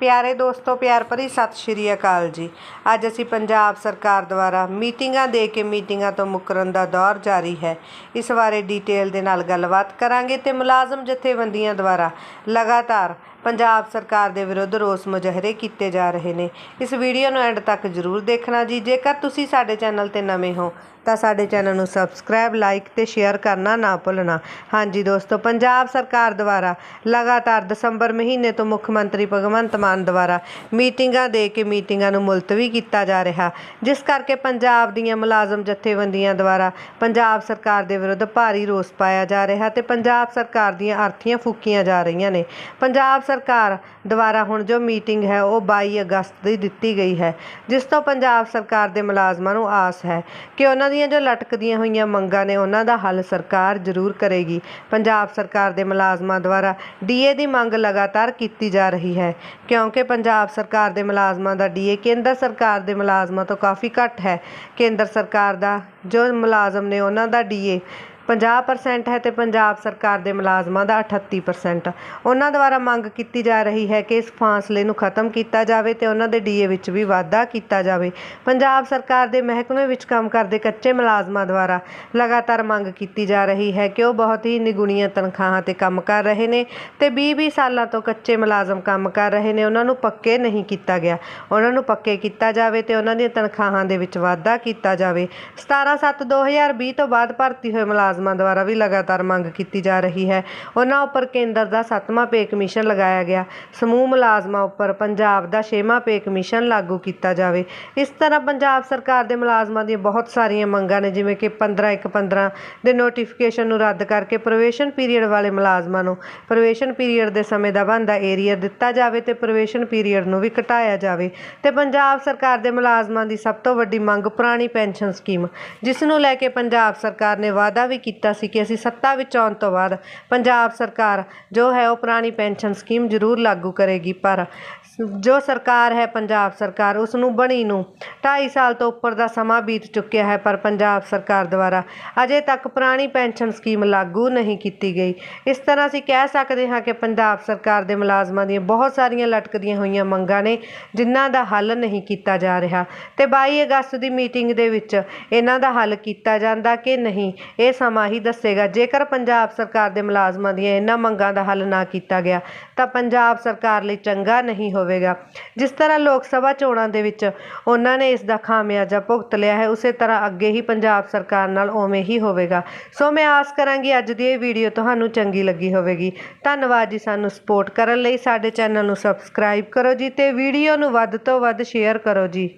ਪਿਆਰੇ ਦੋਸਤੋ, ਪਿਆਰ ਭਰੀ ਸਤਿ ਸ਼੍ਰੀ ਅਕਾਲ ਜੀ। ਅੱਜ ਅਸੀਂ ਪੰਜਾਬ ਸਰਕਾਰ ਦੁਆਰਾ ਮੀਟਿੰਗਾਂ ਦੇ ਕੇ ਮੀਟਿੰਗਾਂ ਤੋਂ ਮੁਕਰਨ ਦਾ ਦੌਰ ਜਾਰੀ ਹੈ। ਇਸ ਬਾਰੇ ਡਿਟੇਲ ਦੇ ਨਾਲ ਗੱਲਬਾਤ ਕਰਾਂਗੇ ਤੇ ਮੁਲਾਜ਼ਮ ਜਥੇਬੰਦੀਆਂ ਦੁਆਰਾ ਲਗਾਤਾਰ ਪੰਜਾਬ ਸਰਕਾਰ ਦੇ ਵਿਰੁੱਧ ਰੋਸ ਮੁਜ਼ਾਹਰੇ ਕੀਤੇ ਜਾ ਰਹੇ ਨੇ। ਇਸ ਵੀਡੀਓ ਨੂੰ ਐਂਡ ਤੱਕ ਜ਼ਰੂਰ ਦੇਖਣਾ ਜੀ। ਜੇਕਰ ਤੁਸੀਂ ਸਾਡੇ ਚੈਨਲ ਤੇ ਨਵੇਂ ਹੋ, ਤਾਂ ਸਾਡੇ ਚੈਨਲ ਨੂੰ ਸਬਸਕ੍ਰਾਈਬ, ਲਾਈਕ ਤੇ ਸ਼ੇਅਰ ਕਰਨਾ ਨਾ ਭੁੱਲਣਾ। ਹਾਂਜੀ ਦੋਸਤੋ, ਪੰਜਾਬ ਸਰਕਾਰ ਦੁਆਰਾ ਲਗਾਤਾਰ ਦਸੰਬਰ ਮਹੀਨੇ ਤੋਂ ਮੁੱਖ ਮੰਤਰੀ ਭਗਵੰਤ ਮਾਨ ਦੁਆਰਾ ਮੀਟਿੰਗਾਂ ਦੇ ਕੇ ਮੀਟਿੰਗਾਂ ਨੂੰ ਮੁਲਤਵੀ ਕੀਤਾ ਜਾ ਰਿਹਾ, ਜਿਸ ਕਰਕੇ ਪੰਜਾਬ ਦੀਆਂ ਮੁਲਾਜ਼ਮ ਜਥੇਬੰਦੀਆਂ ਦੁਆਰਾ ਪੰਜਾਬ ਸਰਕਾਰ ਦੇ ਵਿਰੁੱਧ ਭਾਰੀ ਰੋਸ ਪਾਇਆ ਜਾ ਰਿਹਾ ਤੇ ਪੰਜਾਬ ਸਰਕਾਰ ਦੀਆਂ ਅਰਥੀਆਂ ਫੂਕੀਆਂ ਜਾ ਰਹੀਆਂ ਨੇ। ਪੰਜਾਬ ਸਰਕਾਰ ਦੁਆਰਾ ਹੁਣ ਜੋ ਮੀਟਿੰਗ ਹੈ, ਉਹ 22 ਅਗਸਤ ਦੀ ਦਿੱਤੀ ਗਈ ਹੈ, ਜਿਸ ਤੋਂ ਪੰਜਾਬ ਸਰਕਾਰ ਦੇ ਮੁਲਾਜ਼ਮਾਂ ਨੂੰ ਆਸ ਹੈ ਕਿ ਉਹਨਾਂ ਦੀਆਂ ਜੋ ਲਟਕਦੀਆਂ ਹੋਈਆਂ ਮੰਗਾਂ ਨੇ, ਉਹਨਾਂ ਦਾ ਹੱਲ ਸਰਕਾਰ ਜ਼ਰੂਰ ਕਰੇਗੀ। ਪੰਜਾਬ ਸਰਕਾਰ ਦੇ ਮੁਲਾਜ਼ਮਾਂ ਦੁਆਰਾ ਡੀਏ ਦੀ ਮੰਗ ਲਗਾਤਾਰ ਕੀਤੀ ਜਾ ਰਹੀ ਹੈ, ਕਿਉਂਕਿ ਪੰਜਾਬ ਸਰਕਾਰ ਦੇ ਮੁਲਾਜ਼ਮਾਂ ਦਾ ਡੀਏ ਕੇਂਦਰ ਸਰਕਾਰ ਦੇ ਮੁਲਾਜ਼ਮਾਂ ਤੋਂ ਕਾਫੀ ਘੱਟ ਹੈ। ਕੇਂਦਰ ਸਰਕਾਰ ਦਾ ਜੋ ਮੁਲਾਜ਼ਮ ਨੇ, ਉਹਨਾਂ ਦਾ ਡੀਏ 50% ਹੈ ਤੇ ਪੰਜਾਬ ਸਰਕਾਰ ਦੇ ਮੁਲਾਜ਼ਮਾਂ ਦਾ 38% ਉਹਨਾਂ ਦੁਆਰਾ ਮੰਗ ਕੀਤੀ ਜਾ ਰਹੀ ਹੈ ਕਿ ਇਸ ਫਾਸਲੇ ਨੂੰ ਖਤਮ ਕੀਤਾ ਜਾਵੇ ਤੇ ਉਹਨਾਂ ਦੇ ਡੀਏ ਵਿੱਚ ਵੀ ਵਾਧਾ ਕੀਤਾ ਜਾਵੇ। ਪੰਜਾਬ ਸਰਕਾਰ ਦੇ ਮਹਿਕਮੇ ਵਿੱਚ ਕੰਮ ਕਰਦੇ ਕੱਚੇ ਮੁਲਾਜ਼ਮਾਂ ਦੁਆਰਾ ਲਗਾਤਾਰ ਮੰਗ ਕੀਤੀ ਜਾ ਰਹੀ ਹੈ ਕਿ ਉਹ ਬਹੁਤ ਹੀ ਨਿਗੁਣੀਆਂ ਤਨਖਾਹਾਂ ਤੇ ਕੰਮ ਕਰ ਰਹੇ ਨੇ ਤੇ 20-20 ਸਾਲਾਂ ਤੋਂ ਕੱਚੇ ਮੁਲਾਜ਼ਮ ਕੰਮ ਕਰ ਰਹੇ ਨੇ। ਉਹਨਾਂ ਨੂੰ ਪੱਕੇ ਨਹੀਂ ਕੀਤਾ ਗਿਆ। ਉਹਨਾਂ ਨੂੰ ਪੱਕੇ ਕੀਤਾ ਜਾਵੇ ਤੇ ਉਹਨਾਂ ਦੀਆਂ ਤਨਖਾਹਾਂ ਦੇ ਵਿੱਚ ਵਾਧਾ ਕੀਤਾ ਜਾਵੇ। 17/7/2020 ਤੋਂ ਬਾਅਦ ਭਰਤੀ ਹੋਏ ਮੁਲਾਜ਼ਮ ਦੁਆਰਾ ਵੀ ਲਗਾਤਾਰ ਮੰਗ ਕੀਤੀ ਜਾ ਰਹੀ ਹੈ। ਉਹਨਾਂ ਉੱਪਰ ਕੇਂਦਰ ਦਾ ਸੱਤਵਾਂ ਪੇ ਕਮਿਸ਼ਨ ਲਗਾਇਆ ਗਿਆ। ਸਮੂਹ ਮੁਲਾਜ਼ਮਾਂ ਉੱਪਰ ਪੰਜਾਬ ਦਾ ਛੇਵਾਂ ਪੇ ਕਮਿਸ਼ਨ ਲਾਗੂ ਕੀਤਾ ਜਾਵੇ। ਇਸ ਤਰ੍ਹਾਂ ਪੰਜਾਬ ਸਰਕਾਰ ਦੇ ਮੁਲਾਜ਼ਮਾਂ ਦੀਆਂ ਬਹੁਤ ਸਾਰੀਆਂ ਮੰਗਾਂ ਨੇ, ਜਿਵੇਂ ਕਿ 15 ਇੱਕ 15 ਦੇ ਨੋਟੀਫਿਕੇਸ਼ਨ ਨੂੰ ਰੱਦ ਕਰਕੇ ਪ੍ਰੋਵੇਸ਼ਨ ਪੀਰੀਅਡ ਵਾਲੇ ਮੁਲਾਜ਼ਮਾਂ ਨੂੰ ਪ੍ਰੋਵੇਸ਼ਨ ਪੀਰੀਅਡ ਦੇ ਸਮੇਂ ਦਾ ਬਣਦਾ ਏਰੀਆ ਦਿੱਤਾ ਜਾਵੇ ਤੇ ਪ੍ਰੋਵੇਸ਼ਨ ਪੀਰੀਅਡ ਨੂੰ ਵੀ ਘਟਾਇਆ ਜਾਵੇ। ਤੇ ਪੰਜਾਬ ਸਰਕਾਰ ਦੇ ਮੁਲਾਜ਼ਮਾਂ ਦੀ ਸਭ ਤੋਂ ਵੱਡੀ ਮੰਗ ਪੁਰਾਣੀ ਪੈਨਸ਼ਨ ਸਕੀਮ, ਜਿਸ ਨੂੰ ਲੈ ਕੇ ਪੰਜਾਬ ਸਰਕਾਰ ਨੇ ਵਾਅਦਾ ਵੀ ਕੀਤਾ ਸੀ ਕਿ ਅਸੀਂ ਸੱਤਾ ਵਿੱਚ ਆਉਣ ਤੋਂ ਬਾਅਦ ਪੰਜਾਬ ਸਰਕਾਰ ਜੋ ਹੈ ਉਹ ਪੁਰਾਣੀ ਪੈਨਸ਼ਨ ਸਕੀਮ ਜ਼ਰੂਰ ਲਾਗੂ ਕਰੇਗੀ, ਪਰ ਜੋ ਸਰਕਾਰ ਹੈ ਪੰਜਾਬ ਸਰਕਾਰ ਉਸ ਨੂੰ ਬਣੀ ਨੂੰ 2.5 ਸਾਲ ਤੋਂ ਉੱਪਰ ਦਾ ਸਮਾਂ ਬੀਤ ਚੁੱਕਿਆ ਹੈ, ਪਰ ਪੰਜਾਬ ਸਰਕਾਰ ਦੁਆਰਾ ਅਜੇ ਤੱਕ ਪੁਰਾਣੀ ਪੈਨਸ਼ਨ ਸਕੀਮ ਲਾਗੂ ਨਹੀਂ ਕੀਤੀ ਗਈ। ਇਸ ਤਰ੍ਹਾਂ ਅਸੀਂ ਕਹਿ ਸਕਦੇ ਹਾਂ ਕਿ ਪੰਜਾਬ ਸਰਕਾਰ ਦੇ ਮੁਲਾਜ਼ਮਾਂ ਦੀਆਂ ਬਹੁਤ ਸਾਰੀਆਂ ਲਟਕਦੀਆਂ ਹੋਈਆਂ ਮੰਗਾਂ ਨੇ ਜਿਨ੍ਹਾਂ ਦਾ ਹੱਲ ਨਹੀਂ ਕੀਤਾ ਜਾ ਰਿਹਾ ਤੇ 22 ਅਗਸਤ ਦੀ ਮੀਟਿੰਗ ਦੇ ਵਿੱਚ ਇਹਨਾਂ ਦਾ ਹੱਲ ਕੀਤਾ ਜਾਂਦਾ ਕਿ ਨਹੀਂ, ਇਹ ਸਮਾਂ ਹੀ ਦੱਸੇਗਾ। ਜੇਕਰ ਪੰਜਾਬ ਸਰਕਾਰ ਦੇ ਮੁਲਾਜ਼ਮਾਂ ਦੀਆਂ ਇਹਨਾਂ ਮੰਗਾਂ ਦਾ ਹੱਲ ਨਾ ਕੀਤਾ ਗਿਆ, ਤਾਂ ਪੰਜਾਬ ਸਰਕਾਰ ਲਈ ਚੰਗਾ ਨਹੀਂ ਹੋਵੇਗਾ। ਜਿਸ ਤਰ੍ਹਾਂ ਲੋਕ ਸਭਾ ਚੋਣਾਂ ਦੇ ਵਿੱਚ ਉਹਨਾਂ ਨੇ ਇਸ ਦਾ ਖਾਮਿਆਜਾ ਭੁਗਤ ਲਿਆ ਹੈ, ਉਸੇ ਤਰ੍ਹਾਂ ਅੱਗੇ ਹੀ ਪੰਜਾਬ ਸਰਕਾਰ ਨਾਲ ਉਵੇਂ ਹੀ ਹੋਵੇਗਾ। ਸੋ ਮੈਂ ਆਸ ਕਰਾਂਗੀ ਅੱਜ ਦੀ ਇਹ ਵੀਡੀਓ ਤੁਹਾਨੂੰ ਚੰਗੀ ਲੱਗੀ ਹੋਵੇਗੀ। ਧੰਨਵਾਦ ਜੀ ਸਾਨੂੰ ਸਪੋਰਟ ਕਰਨ ਲਈ। ਸਾਡੇ ਚੈਨਲ ਨੂੰ ਸਬਸਕ੍ਰਾਈਬ ਕਰੋ ਜੀ ਤੇ ਵੀਡੀਓ ਨੂੰ ਵੱਧ ਤੋਂ ਵੱਧ ਸ਼ੇਅਰ ਕਰੋ ਜੀ।